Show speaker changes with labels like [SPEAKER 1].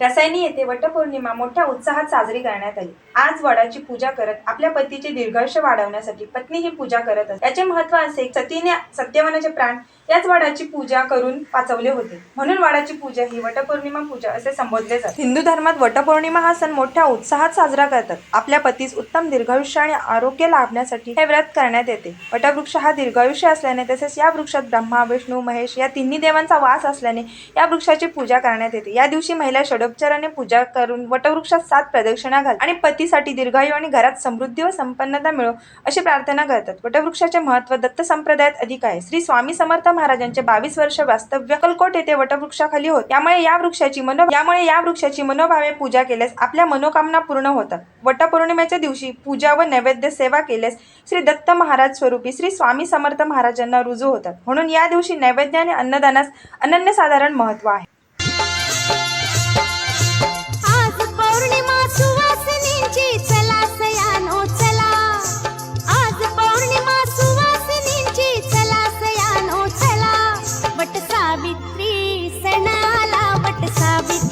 [SPEAKER 1] रसायनी येथे वटपौर्णिमा मोठ्या उत्साहात साजरी करण्यात आली. आज वडाची पूजा करत आपल्या पतीचे दीर्घायुष्य वाढवण्यासाठी पत्नी ही पूजा करत असते. याचे महत्त्व असे सतीने सत्यवानाचे प्राण याच वाडाची पूजा करून पाचवले होते. म्हणून वाडाची पूजा ही वटपौर्णिमा पूजा असे संबोधले जाते. हिंदू धर्मात वटपौर्णिमा हा सण मोठ्या उत्साहात साजरा करतात. आपल्या पतीस उत्तम दीर्घायुष्य आणि आरोग्य लाभण्यासाठी हे व्रत करण्यात येते. वटवृक्ष हा दीर्घायुष्य असल्याने तसेच या वृक्षात ब्रह्मा विष्णू महेश या तिन्ही देवांचा वास असल्याने या वृक्षाची पूजा करण्यात येते. या दिवशी महिला षडोपचाराने पूजा करून वटवृक्षात सात प्रदक्षिणा घाल आणि पतीसाठी दीर्घायू आणि घरात समृद्धी व संपन्नता मिळो अशी प्रार्थना करतात. वटवृक्षाचे महत्त्व दत्त संप्रदायात अधिक आहे. श्री स्वामी समर्थ महाराजांचे बावीस वर्ष वास्तव्य कलकोट येथे वटवृक्षाखाली होत. त्यामुळे या वृक्षाची मनो यामुळे या वृक्षाची मनोभावे पूजा केल्यास आपल्या मनोकामना पूर्ण होतात. वटपौर्णिमेच्या दिवशी पूजा व नैवेद्य सेवा केल्यास श्री दत्त महाराज स्वरूपी श्री स्वामी समर्थ महाराजांना रुजू होतात. म्हणून या दिवशी नैवेद्य आणि अन्नदानास अनन्यसाधारण महत्त्व आहे.
[SPEAKER 2] सावित्री सणाला वट सावित्री.